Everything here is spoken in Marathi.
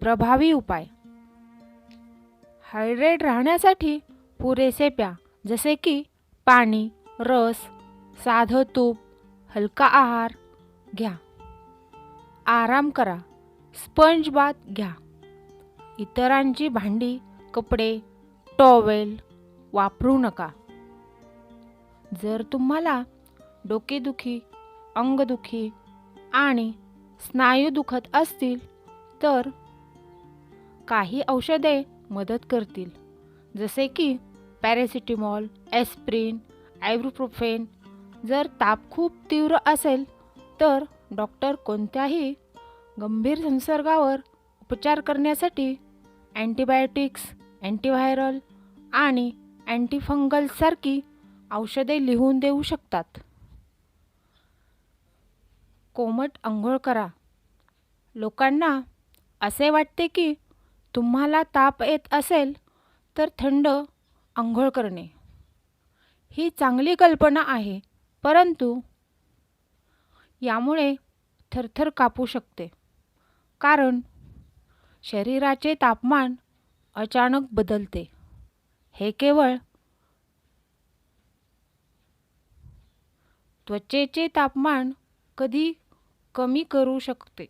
प्रभावी उपाय. हायड्रेट राहण्यासाठी पुरेसे प्या जसे की पाणी रस साधं तूप हलका आहार घ्या. आराम करा स्पंज बात घ्या. इतरांची भांडी कपडे टॉवेल वापरू नका. जर तुम्हाला डोकेदुखी अंगदुखी आणि स्नायू दुखत असतील तर काही औषधे मदत करतील. जसे की पॅरासिटेमॉल एस्प्रिन आयब्रुप्रोफेन. जर ताप खूप तीव्र असेल तर डॉक्टर कोणत्याही गंभीर संसर्गावर उपचार करण्यासाठी अँटीबायोटिक्स अँटीव्हायरल आणि अँटीफंगलसारखी औषधे लिहून देऊ शकतात. कोमट आंघोळ करा. लोकांना असे वाटते की तुम्हाला ताप येत असेल तर थंड आंघोळ करणे. ही चांगली कल्पना आहे परंतु यामुळे थरथर कापू शकते. कारण शरीराचे तापमान अचानक बदलते. हे केवळ त्वचेचे तापमान कधी कमी करू शकते.